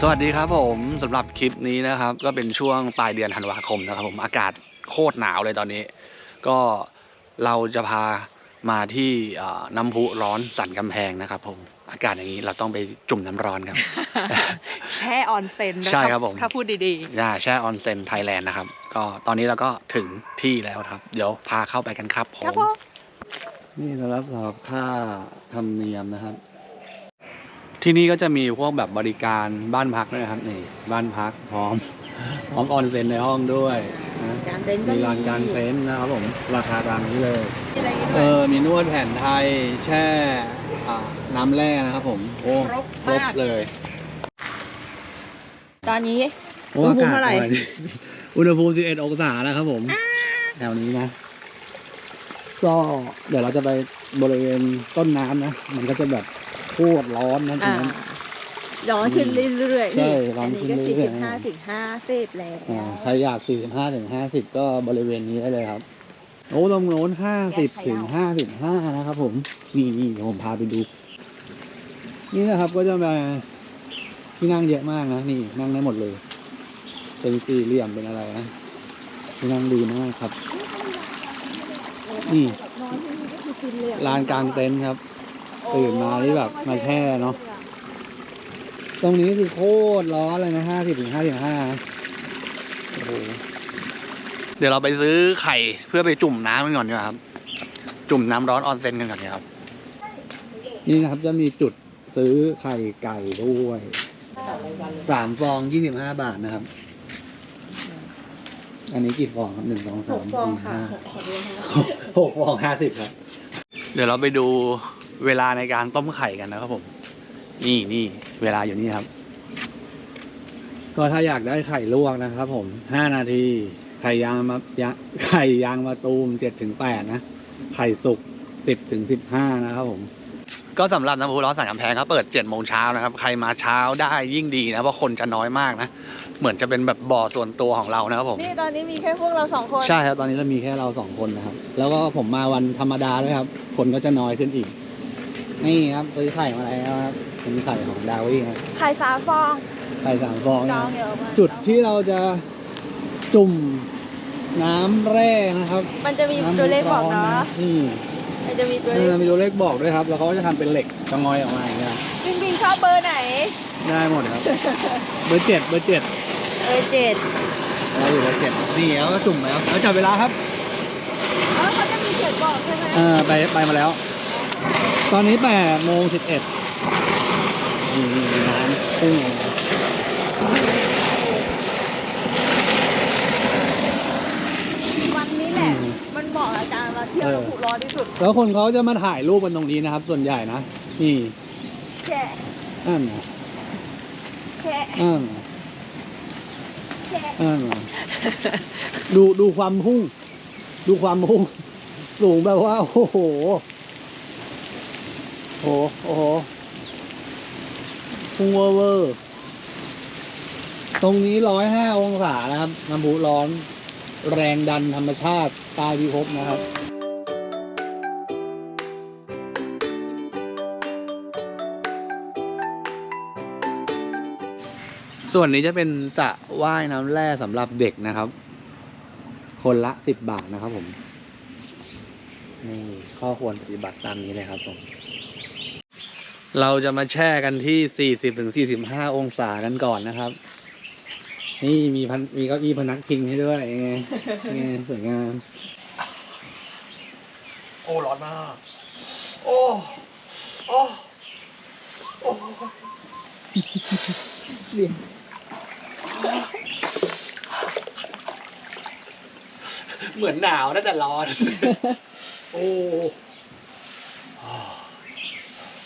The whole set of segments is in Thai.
สวัสดีครับผมสำหรับคลิปนี้นะครับ ก็เป็นช่วงปลายเดือนธันวาคมนะครับ ผมอากาศโคตรหนาวเลยตอนนี้ ก็เราจะพามาที่เอ่อน้ำพุร้อนสันกำแพงนะครับผมอากาศอย่างนี้เราต้องไปจุ่มน้ำร้อนครับ แช่ออนเซ็นนะใช่ครับผมถ้าพูดดีย่าแช่ออนเซ็นไทยแลนด์นะครับ ก็ตอนนี้เราก็ถึงที่แล้วครับ เดี๋ยวพาเข้าไปกันครับผๆครับมผมนี่นะครับสำหรับค่าธรรมเนียมนะครับ ที่นี่ก็จะมีพวกแบบบริการบ้านพักด้วยนะครับนี่บ้านพักพร้อม พร้อมออนเซ็นในห้องด้วยนะการเต็นท์ก็มีลานกลางเต็นท์นะครับผมราคาตามนี้เลย มีอะไรอีกเอด้วย อมีนวดแผนไทยแช่อ่าน้ำแร่นะครับผมโอ้ครบครบมาก เลยตอนนี้ โอ้อุณหภูมิกศเท่าไหร่ประมณนี้อุณหภูมิ 11 องศาแล้วครับผมแถวนี้นะ ก็เดี๋ยวเราจะไปบริเวณต้นน้ำนะ มันก็จะแบบโคตรร้อนนะตรงอ่านั้น ร้อนขึ้นเรื่อยๆใช่นี่ร้ออันนขึ้นี้นก็เรื่สี่อยๆสิบห้าถึงห้าสิบแล้ว อ่าใครอยาก 45ถึง50 ก็บริเวณนี้ได้เลยครับ โอ้ตรงโน้น50ถึง55 นะครับผม นี่นี่เดี๋ยวผมพาไปดู นี่นะครับก็จะมาที่นั่งเยอะมากนะ นี่นั่งได้หมดเลย เป็นสี่เหลี่ยมเป็นอะไรนะที่นั่งดีมากครับ นี่นอนที่นี่ก็คือฟินเลยลานกลางเต็นท์ครับ ตื่นมานี่แบบมาแช่เนอะตรงนี้คือโคตรร้อนเลยนะห้าสิบถึงห้าสิบห้าโอ้โห เดี๋ยวเราไปซื้อไข่เพื่อไปจุ่มน้ำกันก่อนดีกว่าครับ จุ่มน้ำร้อนออนเซ็นกันก่อนครับ นี่นะครับจะมีจุดซื้อไข่ไก่ด้วยสามฟองยี่สิบห้าบาทนะครับ อันนี้กี่ฟองครับหนึ่งสองหสามกฟองสี่ค่ะห้าหกฟองเลยค่ะหกฟองห้าสิบครับ เดี๋ยวเราไปดู เวลาในการต้มไข่กันนะครับผม นี่นี่เวลาอยู่นี่ครับ ก็ถ้าอยากได้ไข่ลวกนะครับผมห้านาที ไข่ยางมายะไข่ยางมะตูมเจ็ดถึงแปดนะ ไข่สุกสิบถึงสิบห้านะครับผม ก็สำหรับน้ำพุร้อนสันกำแพงเขาเปิดเจ็ดโมงเช้านะครับ ใครมาเช้าได้ยิ่งดีนะเพราะคนจะน้อยมากนะ เหมือนจะเป็นแบบบ่อส่วนตัวของเรานะครับผม นี่ตอนนี้มีแค่พวกเราสองคน ใช่ครับ ตอนนี้เรามีแค่เราสองคนนะครับ แล้วก็ผมมาวันธรรมดาด้วยครับ คนก็จะน้อยขึ้นอีก นี่ครับซื้อไข่มาแล้วครับเป็นไข่ของดาวี่ครับไข่สามฟองไข่สามฟองจนะอคงรับเยอะมากจุดที่เราจะจุ่มน้ำแร่นะครับมันจะมีตัวเลขบอกเนาะนี่มันจะมีตัวเอเลอขมีตัวเลขบอกด้วยครับ แล้วเขาก็จะทำเป็นเหล็กจะงอยออกมาอย่างเงี้ยปิงปิงชอบเบอร์ไหน ได้หมดครับ เบอร์เจ็ดเบอร์เจ็ดเออเจ็ดเราอยู่เบอร์เจ็ดนี่แล้วก็จุ่มแล้วแล้วจับเวลาครับอ๋อเขาจะมีเขียนบอกใช่ไหมเออไปไปมาแล้ว ตอนนี้แปดโมงสิบเอ็ดนี่นี่น้ำพุ่งออกมาวันนี้แหละ มันบอกอาจารย์ว่าเที่ยวแล้วถูกร้อนที่สุด แล้วคนเขาจะมาถ่ายรูปกันตรงนี้นะครับ ส่วนใหญ่นะ นี่แช่นั่นนะแช่นั่นนะแช่นั่นนะดูดูความพุ่ง ดูความพุ่ง สูงแบบว่า โอ้โห โอ้โห โอ้โหพุ่งเวอร์เวอร์ ตรงนี้ร้อยห้าองศานะครับ น้ำพุร้อน แรงดันธรรมชาติใตายพิภพนะครับส่วนนี้จะเป็นสระว่ายน้ำแร่สำหรับเด็กนะครับ คนละสิบบาทนะครับผม นี่ข้อควรปฏิบัติตามนี้เลยครับผม เราจะมาแช่กันที่สี่สิบถึงสี่สิบห้าองศากันก่อนนะครับ นี่มีพันมีเก็มีพนักพิงให้ด้วยไงไงสวยงาม โอ้ร้อนมาก โอ้ โอ้ โอ้เสียงเหมือนหนาวนะแต่ร้อน โอ้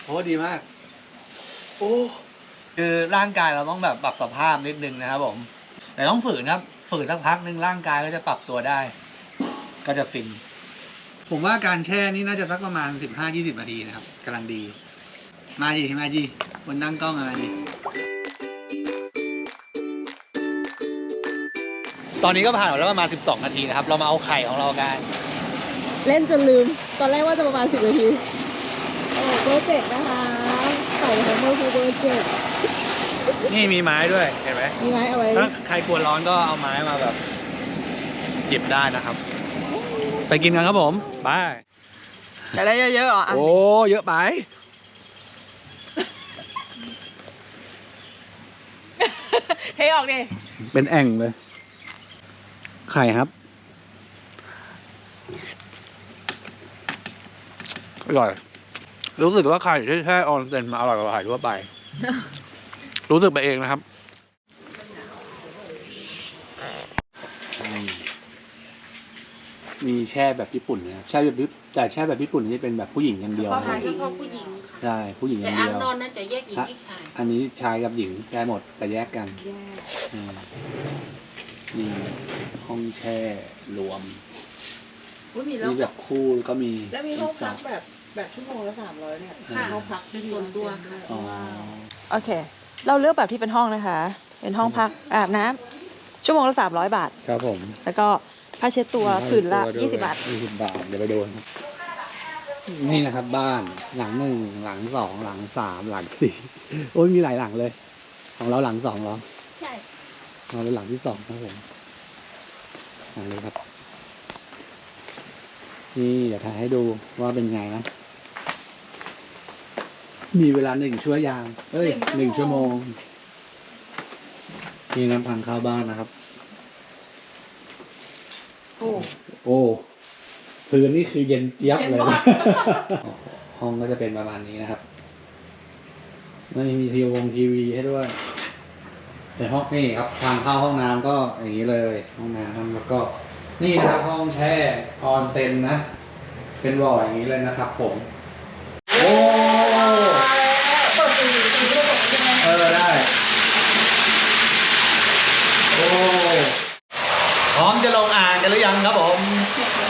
โอ้ดีมาก โอ้ คือร่างกายเราต้องแบบปรับสภาพนิดนึงนะครับผม แต่ต้องฝืนครับ ฝืนสักพักหนึ่งร่างกายก็จะปรับตัวได้ ก็จะฟิน ผมว่าการแช่นี่น่าจะสักประมาณสิบห้ายี่สิบนาทีนะครับกำลังดี มาจีมาจีคนนั่งกล้องอะไรดีตอนนี้ก็ผ่านไปแล้วประมาณ 12 นาทีนะครับ เรามาเอาไข่ของเรากัน เล่นจนลืม ตอนแรกว่าจะประมาณสิบนาทีโอ้ เบอร์เจ็ดนะคะไข่ของเบอร์คือเบอร์เจ็ดนี่มีไม้ด้วยเห็นไหมมีไหมเอาไว้ถ้าใครกลัวร้อนก็เอาไม้มาแบบจิบได้นะครับ ไปกินกันครับผมไปจะได้เยอะๆเหรออะโอ้เยอะไปเทออกดิเป็นแอ่งเลย ไข่ครับอร่อย รู้สึกว่าไข่ที่แช่ออนเซนมาอร่อยกว่าไข่ทั่วไป รู้สึกไปเองนะครับมีแช่แบบญี่ปุ่นนะครับแช่แบบญี่แต่แช่แบบญี่ปุ่นนี่เป็นแบบผู้หญิงอย่างเดียวเพราะนะทางเฉพาะผู้หญิงค่ะ ใช่ผู้หญิงอแต่ย่างอ่าเดีงยว นอนนั้นจะแยกหญิงที่ชาย อันนี้ชายกับหญิงได้หมดแต่แยกกันแยกอืมนี่ห้องแช่รวม อุ้ยมีแล้วมีแบบคู่แล้วก็มีแล้วมีห้องพักรีสร์ทแบบ แบบชั่วโมงละสามร้อยเนี่ยค่ะห้องพักเป็นส่วนตัวค่ะ อ๋อ โอเค เราเลือกแบบที่เป็นห้องนะคะ เป็นห้องพักอาบน้ำชั่วโมงละสามร้อยบาท ครับผมแล้วก็ผ้าเช็ดตัวผืนละตัวด้วยยี่สิบบาท ยี่สิบบาท เดี๋ยวไปดูนะครับนี่นะครับ บ้านหลังหนึ่งหลังสองหลังสามหลังสี่โอ้ยมีหลายหลังเลย ของเราหลังสองเหรอใช่ ของเราเป็นหลังที่สองครับผมหลังนี้ครับ นี่เดี๋ยวถ่ายให้ดูว่าเป็นไงนะ มีเวลาหนึ่งชั่วยาม เอ้ยหนึ่งชั่วโมง นี่น้ำพังเข้าบ้านนะครับ โอ้โอ้พื้นนี่คือเย็นเจี๊ยบเลยนะห้องก็จะเป็นประมาณนี้นะครับไม่มีทีวงทีวีให้ด้วยในห้องนี่ครับทางเข้าห้องน้ำก็อย่างนี้เลย ห้องน้ำแล้วก็ นี่นะครับห้องแช่ออนเซ็นนะ เป็นบ่ออย่างนี้เลยนะครับ ผม โอ้เออได้ โอ้ พร้อมจะลงอ่างกันหรือยังครับผม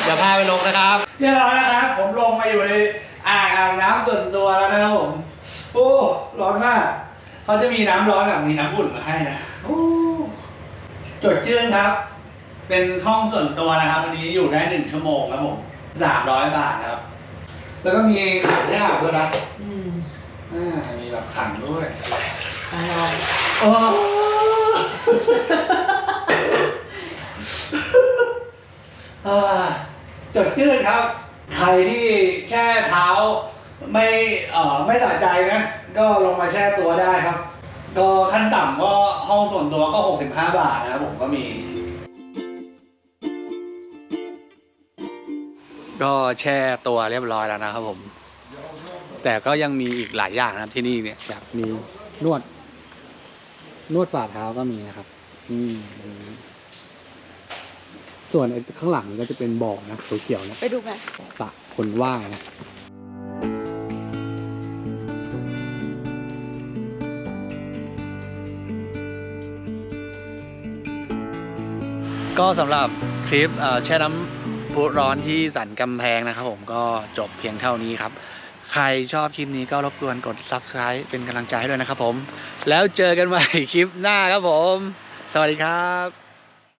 เดี๋ยวพาไปลงนะครับเรียบร้อยนะครับ ผมลงมาอยู่ในอ่างอาบน้ำส่วนตัวแล้วนะครับผม โอ้ร้อนมาก เขาจะมีน้ำร้อนกับมีน้ำอุ่นมาให้นะโอ้จดชื่นครับ เป็นห้องส่วนตัวนะครับอันนี้อยู่ได้หนึ่งชั่วโมงครับผมสามร้อยบาทครับ แล้วก็มีขันให้อาบด้วยนะอืมอ่ามีแบบขันด้วยอร่อยโอ้อ่าจดจืดครับ ใครที่แช่เท้า ไม่เอ่อไม่สะใจนะ ก็ลงมาแช่ตัวได้ครับ ก็ขั้นต่ำก็ห้องส่วนตัวก็ 65 บาทนะครับผมก็มี ก็แช่ตัวเรียบร้อยแล้วนะครับผม แต่ก็ยังมีอีกหลายอย่างนะครับที่นี่เนี่ยแบบมีนวด นวดฝ่าเท้าก็มีนะครับอืมอืมส่วนไอ้ข้างหลังนี่ก็จะเป็นบ่อนะเขียวๆนะไปดูไหมสระคนว่ายนะ ก็สำหรับคลิปแช่น้ำพุร้อนที่สันกำแพงนะครับผมก็จบเพียงเท่านี้ครับ ใครชอบคลิปนี้ก็รบกวนกด subscribe เป็นกำลังใจให้ด้วยนะครับผม แล้วเจอกันใหม่คลิปหน้าครับผม สวัสดีครับ